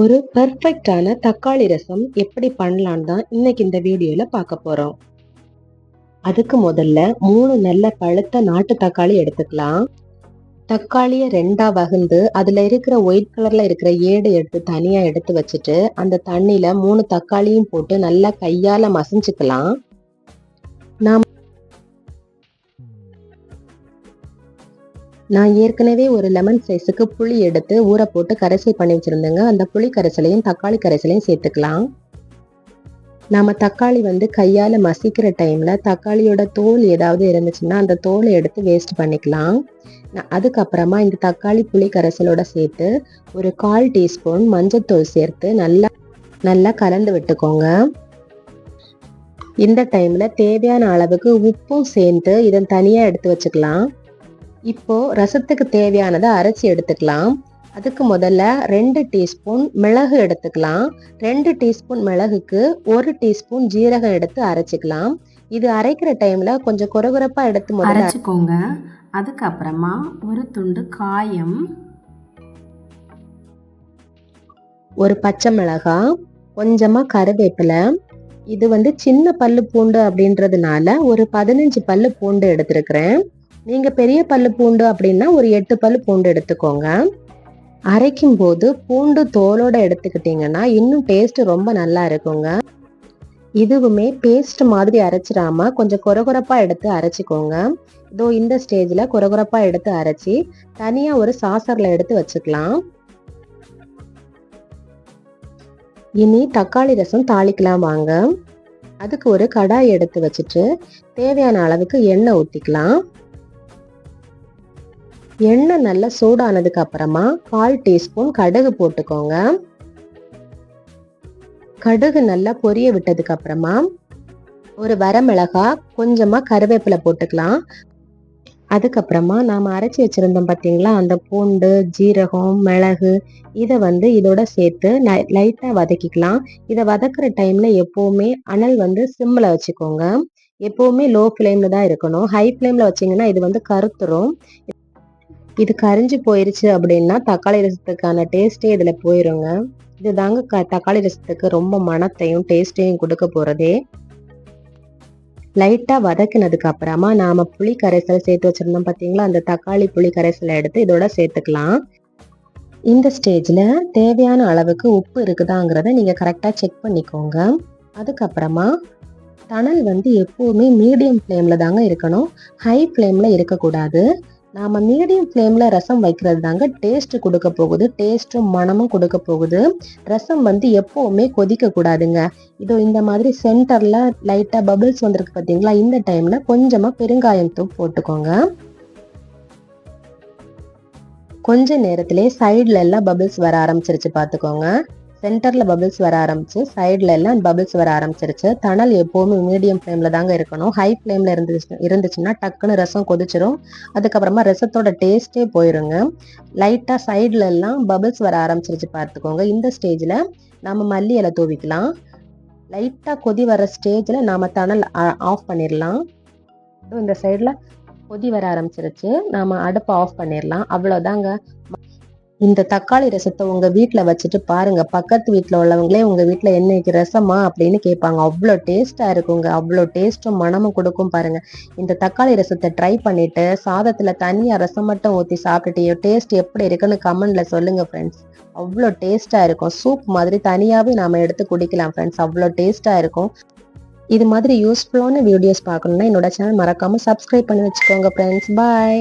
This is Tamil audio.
ஒரு பர்ஃபெக்டான தக்காளி ரசம் எப்படி பண்ணலான்னு தான் இன்னைக்கு இந்த வீடியோவில் பார்க்க போகிறோம் அதுக்கு முதல்ல மூணு நல்ல பழுத்த நாட்டு தக்காளி எடுத்துக்கலாம். தக்காளியை ரெண்டாக வகுந்து அதில் இருக்கிற ஒயிட் கலரில் இருக்கிற ஏடு எடுத்து தனியாக எடுத்து வச்சுட்டு அந்த தண்ணியில் மூணு தக்காளியும் போட்டு நல்லா கையால் மசிஞ்சுக்கலாம். நாம் நான் ஏற்கனவே ஒரு லெமன் சைஸுக்கு புளி எடுத்து ஊற போட்டு கரைசல் பண்ணி வச்சுருந்தேங்க. அந்த புளி கரைசலையும் தக்காளி கரைசலையும் சேர்த்துக்கலாம். நாம் தக்காளி வந்து கையால் மசிக்கிற டைமில் தக்காளியோட தோல் ஏதாவது இருந்துச்சுன்னா அந்த தோலை எடுத்து வேஸ்ட் பண்ணிக்கலாம். அதுக்கப்புறமா இந்த தக்காளி புளி கரைசலோட சேர்த்து ஒரு கால் டீஸ்பூன் மஞ்சத்தூள் சேர்த்து நல்லா நல்லா கலந்து விட்டுக்கோங்க. இந்த டைமில் தேவையான அளவுக்கு உப்பும் சேர்த்து இதை தனியாக எடுத்து வச்சுக்கலாம். இப்போ ரசத்துக்கு தேவையானதை அரைச்சி எடுத்துக்கலாம். அதுக்கு முதல்ல ரெண்டு டீஸ்பூன் மிளகு எடுத்துக்கலாம். ரெண்டு டீஸ்பூன் மிளகுக்கு ஒரு டீஸ்பூன் ஜீரகம் எடுத்து அரைச்சிக்கலாம். இது அரைக்கிற டைம்ல கொஞ்சம் குறகுறப்பா எடுத்து முதல்ல அரைச்சிக்கோங்க. அதுக்கப்புறமா ஒரு துண்டு காயம். ஒரு பச்சை மிளகாய் கொஞ்சமா கருவேப்பிலை. இது வந்து சின்ன பல்லு பூண்டு அப்படின்றதுனால ஒரு பதினஞ்சு பல்லு பூண்டு எடுத்திருக்கிறேன். நீங்க பெரிய பல்லு பூண்டு அப்படின்னா ஒரு எட்டு பல்லு பூண்டு எடுத்துக்கோங்க. அரைக்கும் போது பூண்டு தோலோட எடுத்துக்கிட்டீங்கன்னா இன்னும் டேஸ்ட் ரொம்ப நல்லா இருக்குங்க. இதுவுமே பேஸ்ட் மாதிரி அரைச்சிடாம கொஞ்சம் கொரகொரப்பா எடுத்து அரைச்சிக்கோங்க. இதோ இந்த ஸ்டேஜ்ல கொரகொரப்பா எடுத்து அரைச்சி தனியா ஒரு சாசர்ல எடுத்து வச்சுக்கலாம். இனி தக்காளி ரசம் தாளிக்கலாம் வாங்க. அதுக்கு ஒரு கடாய் எடுத்து வச்சுட்டு தேவையான அளவுக்கு எண்ணெய் ஊற்றிக்கலாம் எண்ணெய் நல்லா சூடானதுக்கு அப்புறமா கால் டீஸ்பூன் கடுகு போட்டுக்கோங்க. கடுகு நல்லா பொரிய விட்டதுக்கு அப்புறமா ஒரு வரமிளகா கொஞ்சமா கருவேப்பிலை போட்டுக்கலாம். அதுக்கப்புறமா நாம் அரைச்சி வச்சிருந்தோம் பார்த்தீங்களா அந்த பூண்டு ஜீரகம் மிளகு இதை வந்து இதோட சேர்த்து லைட்டாக வதக்கிக்கலாம். இதை வதக்குற டைம்ல எப்போவுமே அனல் வந்து சிம்மில் வச்சுக்கோங்க. எப்போவுமே லோ ஃப்ளேமில் தான் இருக்கணும். ஹை ஃப்ளேமில் வச்சிங்கன்னா இது வந்து கருத்துரும். இது கரிஞ்சு போயிருச்சு அப்படின்னா தக்காளி ரசத்துக்கான டேஸ்ட்டே இதில் போயிருங்க. இது தாங்க க தக்காளி ரசத்துக்கு ரொம்ப மனத்தையும் டேஸ்ட்டையும் கொடுக்க போகிறதே லைட்டாக வதக்கினதுக்கு அப்புறமா நாம் புளி கரைசல் சேர்த்து வச்சுருந்தோம் பார்த்தீங்களா அந்த தக்காளி புளி கரைசலை எடுத்து இதோட சேர்த்துக்கலாம். இந்த ஸ்டேஜில் தேவையான அளவுக்கு உப்பு இருக்குதாங்கிறத நீங்கள் கரெக்டாக செக் பண்ணிக்கோங்க. அதுக்கப்புறமா தணல் வந்து எப்போவுமே மீடியம் ஃப்ளேமில் தாங்க இருக்கணும். ஹை ஃப்ளேமில் இருக்கக்கூடாது. நாம் மீடியம் ஃப்ளேமில் ரசம் வைக்கிறது தாங்க டேஸ்ட்டு கொடுக்க போகுது டேஸ்ட்டும் மனமும் கொடுக்க போகுது. ரசம் வந்து எப்போவுமே கொதிக்க கூடாதுங்க. இதோ இந்த மாதிரி சென்டரில் லைட்டாக பபிள்ஸ் வந்திருக்கு பார்த்தீங்களா இந்த டைமில் கொஞ்சமாக பெருங்காயம் தூள் போட்டுக்கோங்க. கொஞ்ச நேரத்திலே சைடில் எல்லாம் பபிள்ஸ் வர ஆரம்பிச்சிருச்சு பார்த்துக்கோங்க சென்டரில் பபிள்ஸ் வர ஆரம்பிச்சு சைடில் எல்லாம் பபிள்ஸ் வர ஆரம்பிச்சிருச்சு. தணல் எப்போவுமே மீடியம் ஃப்ளேமில் தாங்க இருக்கணும். ஹை ஃப்ளேமில் இருந்துச்சு இருந்துச்சுன்னா டக்குன்னு ரசம் கொதிச்சிரும். அதுக்கப்புறமா ரசத்தோட டேஸ்ட்டே போயிருங்க. லைட்டாக சைடில் எல்லாம் பபிள்ஸ் வர ஆரம்பிச்சிருச்சு பார்த்துக்கோங்க. இந்த ஸ்டேஜில் நம்ம மல்லி இலை தூவிக்கலாம். லைட்டாக கொதி வர ஸ்டேஜில் நாம் தணல் ஆஃப் பண்ணிடலாம் இந்த சைடில் கொதி வர ஆரம்பிச்சிருச்சு. நாம் அடுப்பை ஆஃப் பண்ணிடலாம் அவ்வளோதாங்க இந்த தக்காளி ரசத்தை உங்க வீட்டுல வச்சுட்டு பாருங்க. பக்கத்து வீட்டுல உள்ளவங்களே உங்க வீட்டுல என்னைக்கு ரசமா அப்படின்னு கேட்பாங்க. அவ்வளோ டேஸ்டா இருக்குங்க. அவ்வளோ டேஸ்ட்டும் மனமும் கொடுக்கும் பாருங்க. இந்த தக்காளி ரசத்தை ட்ரை பண்ணிட்டு சாதத்துல தனியா ரசம் மட்டும் ஊற்றி சாப்பிட்டுட்டு டேஸ்ட் எப்படி இருக்குன்னு கமெண்ட்ல சொல்லுங்க ஃப்ரெண்ட்ஸ் அவ்வளோ டேஸ்டா இருக்கும். சூப் மாதிரி தனியாவே நாம எடுத்து குடிக்கலாம் ஃப்ரெண்ட்ஸ் அவ்வளோ டேஸ்டா இருக்கும். இது மாதிரி யூஸ்ஃபுல்லான வீடியோஸ் பார்க்கணும்னா என்னோட சேனல் மறக்காம சப்ஸ்கிரைப் பண்ணி வச்சுக்கோங்க ஃப்ரெண்ட்ஸ் பாய்